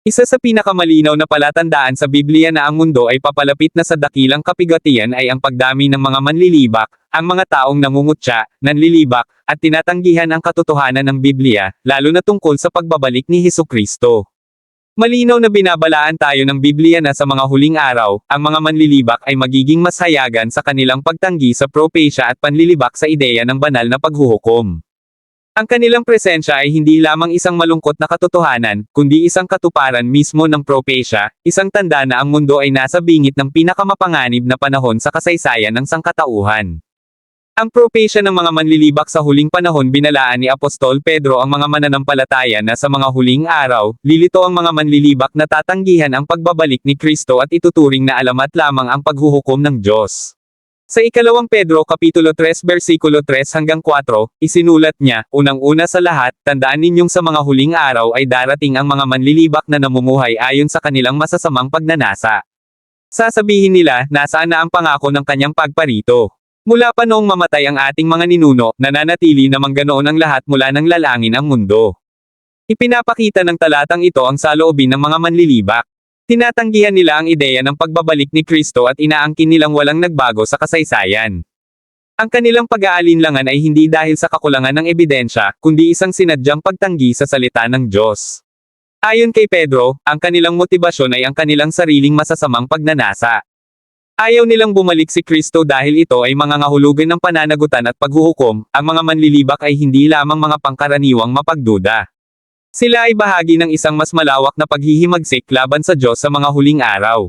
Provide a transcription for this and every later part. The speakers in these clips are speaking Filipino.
Isa sa pinakamalinaw na palatandaan sa Biblia na ang mundo ay papalapit na sa dakilang kapigatian ay ang pagdami ng mga manlilibak, ang mga taong nangungutya, nanlilibak, at tinatanggihan ang katotohanan ng Biblia, lalo na tungkol sa pagbabalik ni Heso Kristo. Malinaw na binabalaan tayo ng Biblia na sa mga huling araw, ang mga manlilibak ay magiging mas hayagan sa kanilang pagtanggi sa propesya at panlilibak sa ideya ng banal na paghuhukom. Ang kanilang presensya ay hindi lamang isang malungkot na katotohanan, kundi isang katuparan mismo ng propesya, isang tanda na ang mundo ay nasa bingit ng pinakamapanganib na panahon sa kasaysayan ng sangkatauhan. Ang propesya ng mga manlilibak sa huling panahon binalaan ni Apostol Pedro ang mga mananampalataya na sa mga huling araw, lilito ang mga manlilibak na tatanggihan ang pagbabalik ni Kristo at ituturing na alamat lamang ang paghuhukom ng Diyos. Sa ikalawang Pedro Kapitulo 3 versikulo 3 hanggang 4, isinulat niya, Unang-una sa lahat, tandaan ninyong sa mga huling araw ay darating ang mga manlilibak na namumuhay ayon sa kanilang masasamang pagnanasa. Sasabihin nila, nasaan na ang pangako ng kanyang pagparito? Mula pa noong mamatay ang ating mga ninuno, nananatili namang ganoon ang lahat mula ng lalangin ang mundo. Ipinapakita ng talatang ito ang saloobin ng mga manlilibak. Tinatanggihan nila ang ideya ng pagbabalik ni Kristo at inaangkin nilang walang nagbago sa kasaysayan. Ang kanilang pag-aalinlangan ay hindi dahil sa kakulangan ng ebidensya, kundi isang sinadyang pagtanggi sa salita ng Diyos. Ayon kay Pedro, ang kanilang motibasyon ay ang kanilang sariling masasamang pagnanasa. Ayaw nilang bumalik si Kristo dahil ito ay mga ngahulugan ng pananagutan at paghuhukom, ang mga manlilibak ay hindi lamang mga pangkaraniwang mapagduda. Sila ay bahagi ng isang mas malawak na paghihimagsik laban sa Diyos sa mga huling araw.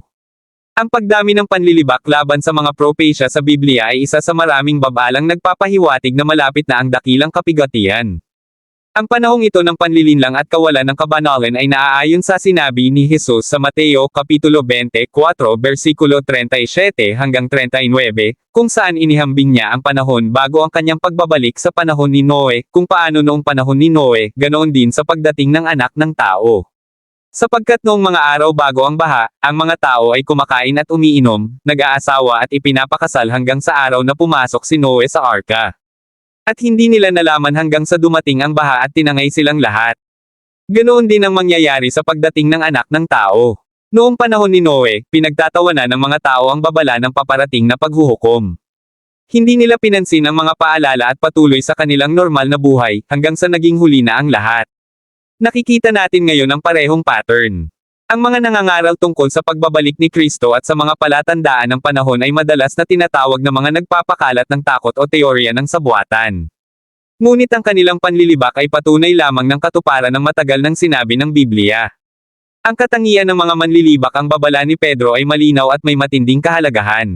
Ang pagdami ng panlilibak laban sa mga propesya sa Biblia ay isa sa maraming babalang nagpapahiwatig na malapit na ang dakilang kapigatian. Ang panahong ito ng panlilinlang at kawalan ng kabanalan ay naaayon sa sinabi ni Jesus sa Mateo Kapitulo 24 versikulo 37 hanggang 39, kung saan inihambing niya ang panahon bago ang kanyang pagbabalik sa panahon ni Noe, kung paano noong panahon ni Noe, ganoon din sa pagdating ng anak ng tao. Sapagkat noong mga araw bago ang baha, ang mga tao ay kumakain at umiinom, nag-aasawa at ipinapakasal hanggang sa araw na pumasok si Noe sa arka. At hindi nila nalaman hanggang sa dumating ang baha at tinangay silang lahat. Ganoon din ang mangyayari sa pagdating ng anak ng tao. Noong panahon ni Noe, pinagtatawanan ng mga tao ang babala ng paparating na paghuhukom. Hindi nila pinansin ang mga paalala at patuloy sa kanilang normal na buhay, hanggang sa naging huli na ang lahat. Nakikita natin ngayon ang parehong pattern. Ang mga nangangaral tungkol sa pagbabalik ni Kristo at sa mga palatandaan ng panahon ay madalas na tinatawag na mga nagpapakalat ng takot o teorya ng sabuatan. Ngunit ang kanilang panlilibak ay patunay lamang ng katuparan ng matagal ng sinabi ng Biblia. Ang katangian ng mga manlilibak ang babala ni Pedro ay malinaw at may matinding kahalagahan.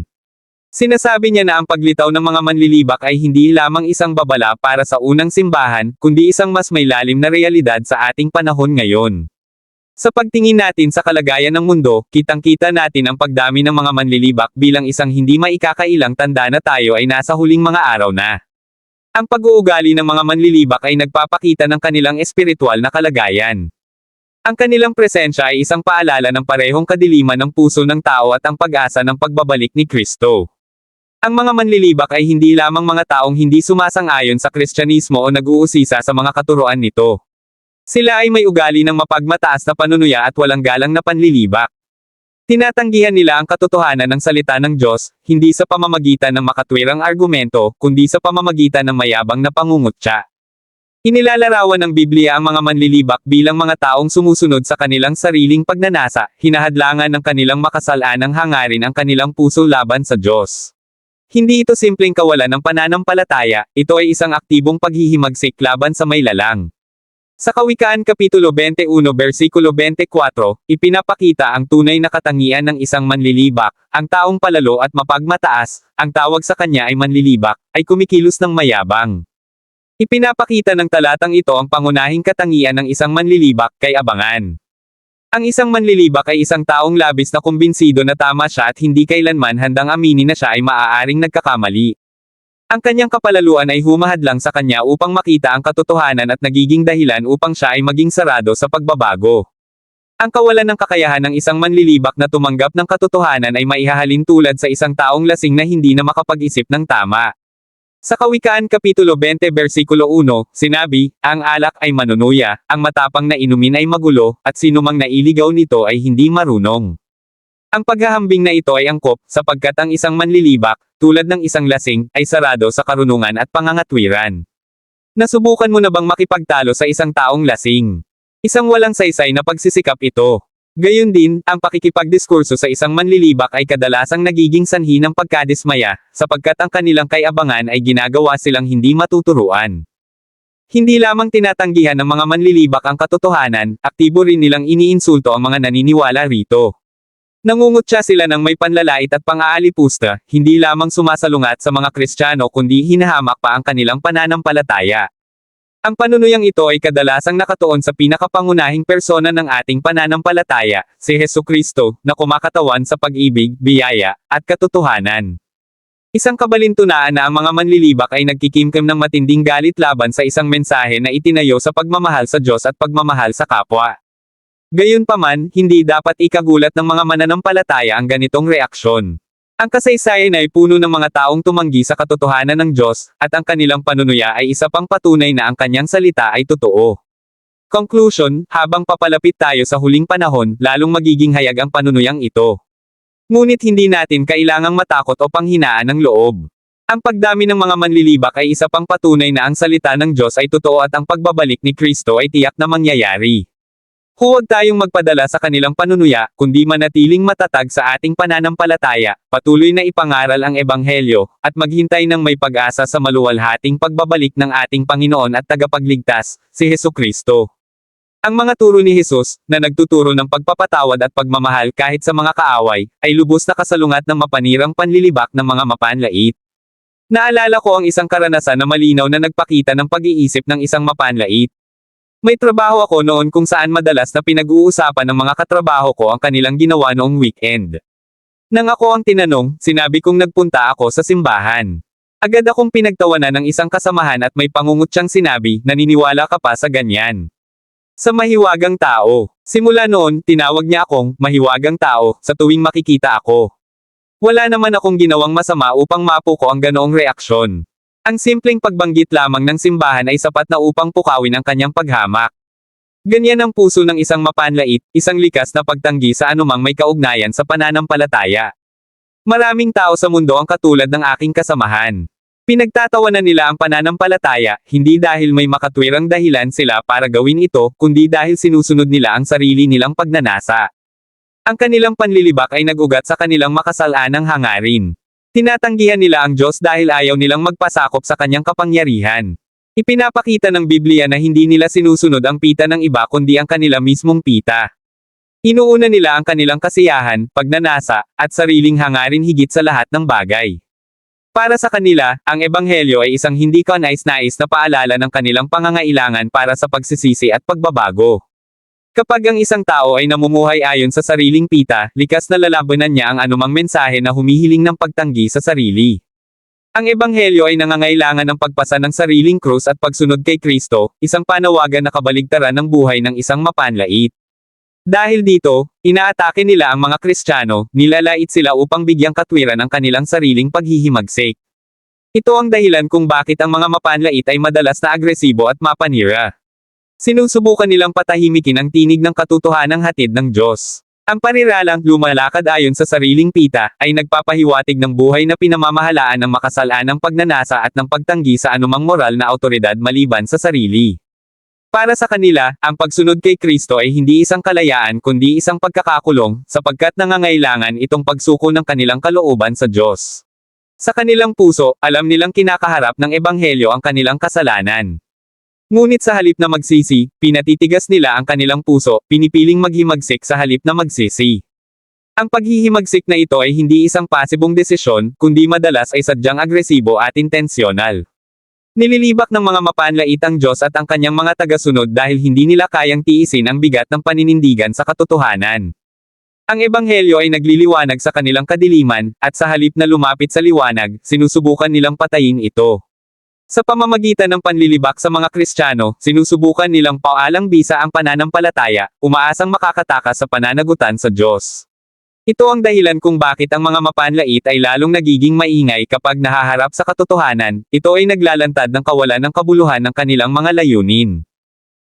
Sinasabi niya na ang paglitaw ng mga manlilibak ay hindi lamang isang babala para sa unang simbahan, kundi isang mas may lalim na realidad sa ating panahon ngayon. Sa pagtingin natin sa kalagayan ng mundo, kitang-kita natin ang pagdami ng mga manlilibak bilang isang hindi maikakailang tanda na tayo ay nasa huling mga araw na. Ang pag-uugali ng mga manlilibak ay nagpapakita ng kanilang espiritual na kalagayan. Ang kanilang presensya ay isang paalala ng parehong kadiliman ng puso ng tao at ang pag-asa ng pagbabalik ni Kristo. Ang mga manlilibak ay hindi lamang mga taong hindi sumasang-ayon sa Kristyanismo o nag-uusisa sa mga katuruan nito. Sila ay may ugali ng mapagmataas na panunuya at walang galang na panlilibak. Tinatanggihan nila ang katotohanan ng salita ng Diyos, hindi sa pamamagitan ng makatwirang argumento, kundi sa pamamagitan ng mayabang na pangungutya. Inilalarawan ng Biblia ang mga manlilibak bilang mga taong sumusunod sa kanilang sariling pagnanasa, hinahadlangan ng kanilang makasalanang hangarin ang kanilang puso laban sa Diyos. Hindi ito simpleng kawalan ng pananampalataya, ito ay isang aktibong paghihimagsik laban sa may lalang. Sa Kawikaan Kapitulo 21 versikulo 24, ipinapakita ang tunay na katangian ng isang manlilibak, ang taong palalo at mapagmataas, ang tawag sa kanya ay manlilibak, ay kumikilos ng mayabang. Ipinapakita ng talatang ito ang pangunahing katangian ng isang manlilibak kay abangan. Ang isang manlilibak ay isang taong labis na kumbinsido na tama siya at hindi kailanman handang aminin na siya ay maaaring nagkakamali. Ang kanyang kapalaluan ay humahad lang sa kanya upang makita ang katotohanan at nagiging dahilan upang siya ay maging sarado sa pagbabago. Ang kawalan ng kakayahan ng isang manlilibak na tumanggap ng katotohanan ay maihahalin tulad sa isang taong lasing na hindi na makapag-isip ng tama. Sa Kawikaan Kapitulo 20 versikulo 1, sinabi, ang alak ay manunuya, ang matapang na inumin ay magulo, at sinumang nailigaw nito ay hindi marunong. Ang paghahambing na ito ay angkop, sapagkat ang isang manlilibak, tulad ng isang lasing, ay sarado sa karunungan at pangangatwiran. Nasubukan mo na bang makipagtalo sa isang taong lasing? Isang walang saysay na pagsisikap ito. Gayun din, ang pakikipagdiskurso sa isang manlilibak ay kadalasang nagiging sanhi ng pagkadismaya, sapagkat ang kanilang kayabangan ay ginagawa silang hindi matuturuan. Hindi lamang tinatanggihan ng mga manlilibak ang katotohanan, aktibo rin nilang iniinsulto ang mga naniniwala rito. Nangungutya sila ng may panlalait at pang-aalipusta, hindi lamang sumasalungat sa mga Kristiyano kundi hinahamak pa ang kanilang pananampalataya. Ang panunuyang ito ay kadalasang nakatuon sa pinakapangunahing persona ng ating pananampalataya, si Heso Kristo, na kumakatawan sa pag-ibig, biyaya, at katotohanan. Isang kabalintunaan na ang mga manlilibak ay nagkikimkim ng matinding galit laban sa isang mensahe na itinayo sa pagmamahal sa Diyos at pagmamahal sa kapwa. Gayunpaman, hindi dapat ikagulat ng mga mananampalataya ang ganitong reaksyon. Ang kasaysayan ay puno ng mga taong tumanggi sa katotohanan ng Diyos, at ang kanilang panunuya ay isa pang patunay na ang kanyang salita ay totoo. Conclusion, habang papalapit tayo sa huling panahon, lalong magiging hayag ang panunuyang ito. Ngunit hindi natin kailangang matakot o panghinaan ng loob. Ang pagdami ng mga manlilibak ay isa pang patunay na ang salita ng Diyos ay totoo at ang pagbabalik ni Kristo ay tiyak na mangyayari. Huwag tayong magpadala sa kanilang panunuya, kundi manatiling matatag sa ating pananampalataya, patuloy na ipangaral ang Ebanghelyo, at maghintay ng may pag-asa sa maluwalhating pagbabalik ng ating Panginoon at tagapagligtas, si Heso Kristo. Ang mga turo ni Jesus, na nagtuturo ng pagpapatawad at pagmamahal kahit sa mga kaaway, ay lubos na kasalungat ng mapanirang panlilibak ng mga mapanlait. Naalala ko ang isang karanasan na malinaw na nagpakita ng pag-iisip ng isang mapanlait. May trabaho ako noon kung saan madalas na pinag-uusapan ng mga katrabaho ko ang kanilang ginawa noong weekend. Nang ako ang tinanong, sinabi kong nagpunta ako sa simbahan. Agad akong pinagtawanan ng isang kasamahan at may pangungutyang sinabi, naniniwala ka pa sa ganyan. Sa mahiwagang tao. Simula noon, tinawag niya akong, mahiwagang tao, sa tuwing makikita ako. Wala naman akong ginawang masama upang mapo ko ang ganoong reaksyon. Ang simpleng pagbanggit lamang ng simbahan ay sapat na upang pukawin ang kanyang paghamak. Ganyan ang puso ng isang mapanlait, isang likas na pagtanggi sa anumang may kaugnayan sa pananampalataya. Maraming tao sa mundo ang katulad ng aking kasamahan. Pinagtatawanan nila ang pananampalataya, hindi dahil may makatwirang dahilan sila para gawin ito, kundi dahil sinusunod nila ang sarili nilang pagnanasa. Ang kanilang panlilibak ay nagugat sa kanilang makasalanang hangarin. Tinatanggihan nila ang Diyos dahil ayaw nilang magpasakop sa kanyang kapangyarihan. Ipinapakita ng Biblia na hindi nila sinusunod ang pita ng iba kundi ang kanila mismong pita. Inuuna nila ang kanilang kasiyahan, pagnanasa, at sariling hangarin higit sa lahat ng bagay. Para sa kanila, ang ebanghelyo ay isang hindi kanais-nais na paalala ng kanilang pangangailangan para sa pagsisisi at pagbabago. Kapag ang isang tao ay namumuhay ayon sa sariling pita, likas na lalabanan niya ang anumang mensahe na humihiling ng pagtanggi sa sarili. Ang ebanghelyo ay nangangailangan ng pagpasa ng sariling krus at pagsunod kay Kristo, isang panawagan na kabaligtaran ng buhay ng isang mapanlait. Dahil dito, inaatake nila ang mga Kristiyano, nilalait sila upang bigyang katwiran ang kanilang sariling paghihimagsik. Ito ang dahilan kung bakit ang mga mapanlait ay madalas na agresibo at mapanira. Sinusubukan nilang patahimikin ang tinig ng katotohanang hatid ng Diyos. Ang paniralang lumalakad ayon sa sariling pita ay nagpapahiwatig ng buhay na pinamamahalaan ng makasalanang pagnanasa at ng pagtanggi sa anumang moral na autoridad maliban sa sarili. Para sa kanila, ang pagsunod kay Kristo ay hindi isang kalayaan kundi isang pagkakakulong, sapagkat nangangailangan itong pagsuko ng kanilang kalooban sa Diyos. Sa kanilang puso, alam nilang kinakaharap ng Ebanghelyo ang kanilang kasalanan. Ngunit sa halip na magsisi, pinatitigas nila ang kanilang puso, pinipiling maghimagsik sa halip na magsisi. Ang paghihimagsik na ito ay hindi isang pasibong desisyon, kundi madalas ay sadyang agresibo at intensyonal. Nililibak ng mga mapanlait ang Diyos at ang kanyang mga tagasunod dahil hindi nila kayang tiisin ang bigat ng paninindigan sa katotohanan. Ang ebanghelyo ay nagliliwanag sa kanilang kadiliman, at sa halip na lumapit sa liwanag, sinusubukan nilang patayin ito. Sa pamamagitan ng panlilibak sa mga Kristiyano, sinusubukan nilang paalang bisa ang pananampalataya, umaasang makakatakas sa pananagutan sa Diyos. Ito ang dahilan kung bakit ang mga mapanlait ay lalong nagiging maingay kapag nahaharap sa katotohanan, ito ay naglalantad ng kawalan ng kabuluhan ng kanilang mga layunin.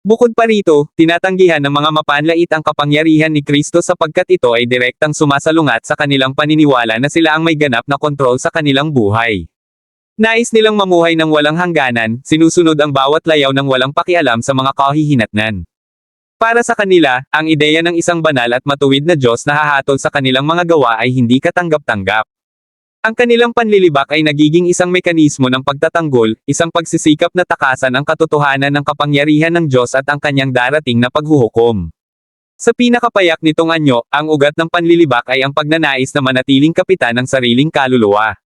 Bukod pa rito, tinatanggihan ng mga mapanlait ang kapangyarihan ni Kristo sapagkat ito ay direktang sumasalungat sa kanilang paniniwala na sila ang may ganap na kontrol sa kanilang buhay. Nais nilang mamuhay ng walang hangganan, sinusunod ang bawat layaw ng walang pakialam sa mga kahihinatnan. Para sa kanila, ang ideya ng isang banal at matuwid na Diyos na hahatol sa kanilang mga gawa ay hindi katanggap-tanggap. Ang kanilang panlilibak ay nagiging isang mekanismo ng pagtatanggol, isang pagsisikap na takasan ang katotohanan ng kapangyarihan ng Diyos at ang kanyang darating na paghuhukom. Sa pinakapayak nitong anyo, ang ugat ng panlilibak ay ang pagnanais na manatiling kapitan ng sariling kaluluwa.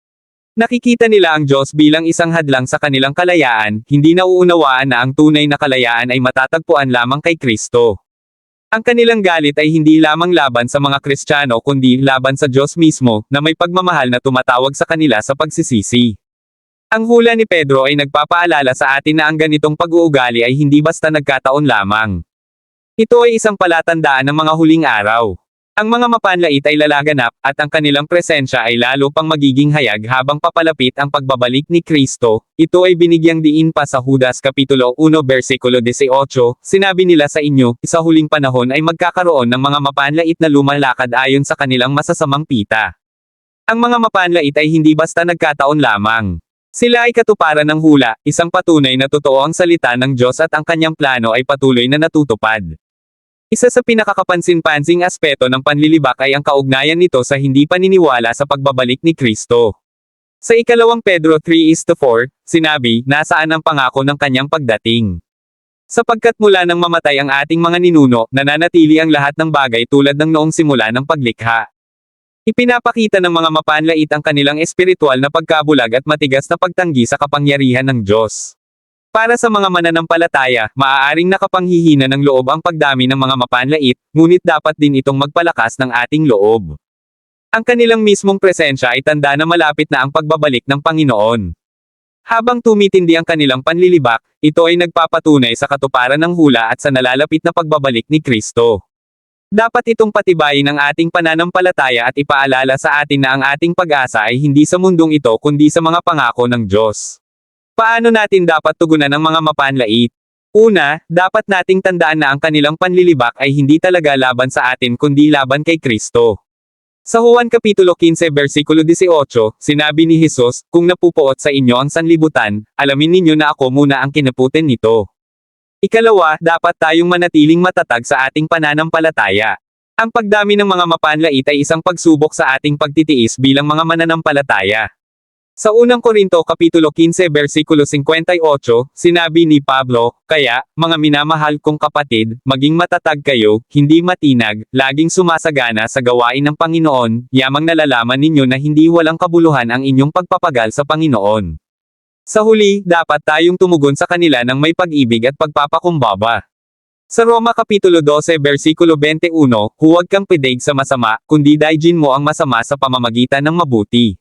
Nakikita nila ang Diyos bilang isang hadlang sa kanilang kalayaan, hindi nauunawaan na ang tunay na kalayaan ay matatagpuan lamang kay Kristo. Ang kanilang galit ay hindi lamang laban sa mga Kristiyano kundi laban sa Diyos mismo, na may pagmamahal na tumatawag sa kanila sa pagsisisi. Ang hula ni Pedro ay nagpapaalala sa atin na ang ganitong pag-uugali ay hindi basta nagkataon lamang. Ito ay isang palatandaan ng mga huling araw. Ang mga mapanlait ay lalaganap, at ang kanilang presensya ay lalo pang magiging hayag habang papalapit ang pagbabalik ni Kristo. Ito ay binigyang diin pa sa Judas Kapitulo 1 versikulo 18, sinabi nila sa inyo, sa huling panahon ay magkakaroon ng mga mapanlait na lumalakad ayon sa kanilang masasamang pita. Ang mga mapanlait ay hindi basta nagkataon lamang. Sila ay katuparan ng hula, isang patunay na totoo ang salita ng Diyos at ang kanyang plano ay patuloy na natutupad. Isa sa pinakakapansin-pansing aspeto ng panlilibak ay ang kaugnayan nito sa hindi paniniwala sa pagbabalik ni Kristo. Sa ikalawang Pedro 3 is to 4, sinabi, nasaan ang pangako ng kanyang pagdating. Sapagkat mula nang mamatay ang ating mga ninuno, nananatili ang lahat ng bagay tulad ng noong simula ng paglikha. Ipinapakita ng mga mapanlait ang kanilang espiritual na pagkabulag at matigas na pagtanggi sa kapangyarihan ng Diyos. Para sa mga mananampalataya, maaaring nakapanghihina ng loob ang pagdami ng mga mapanlait, ngunit dapat din itong magpalakas ng ating loob. Ang kanilang mismong presensya ay tanda na malapit na ang pagbabalik ng Panginoon. Habang tumitindi ang kanilang panlilibak, ito ay nagpapatunay sa katuparan ng hula at sa nalalapit na pagbabalik ni Kristo. Dapat itong patibayin ang ating pananampalataya at ipaalala sa atin na ang ating pag-asa ay hindi sa mundong ito kundi sa mga pangako ng Diyos. Paano natin dapat tugunan ang mga mapanlait? Una, dapat nating tandaan na ang kanilang panlilibak ay hindi talaga laban sa atin kundi laban kay Kristo. Sa Juan Kapitulo 15 versikulo 18, sinabi ni Jesus, Kung napupuot sa inyo ang sanlibutan, alamin ninyo na ako muna ang kinaputin nito. Ikalawa, dapat tayong manatiling matatag sa ating pananampalataya. Ang pagdami ng mga mapanlait ay isang pagsubok sa ating pagtitiis bilang mga mananampalataya. Sa unang Korinto Kapitulo 15 versikulo 58, sinabi ni Pablo, Kaya, mga minamahal kong kapatid, maging matatag kayo, hindi matinag, laging sumasagana sa gawain ng Panginoon, yamang nalalaman ninyo na hindi walang kabuluhan ang inyong pagpapagal sa Panginoon. Sa huli, dapat tayong tumugon sa kanila ng may pag-ibig at pagpapakumbaba. Sa Roma Kapitulo 12 versikulo 21, huwag kang pidig sa masama, kundi daijin mo ang masama sa pamamagitan ng mabuti.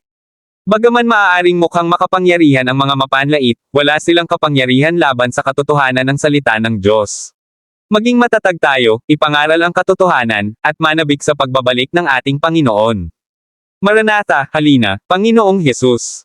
Bagaman maaaring mukhang makapangyarihan ang mga mapanlait, wala silang kapangyarihan laban sa katotohanan ng salita ng Diyos. Maging matatag tayo, ipangaral ang katotohanan, at manabik sa pagbabalik ng ating Panginoon. Maranatha, halina, Panginoong Hesus.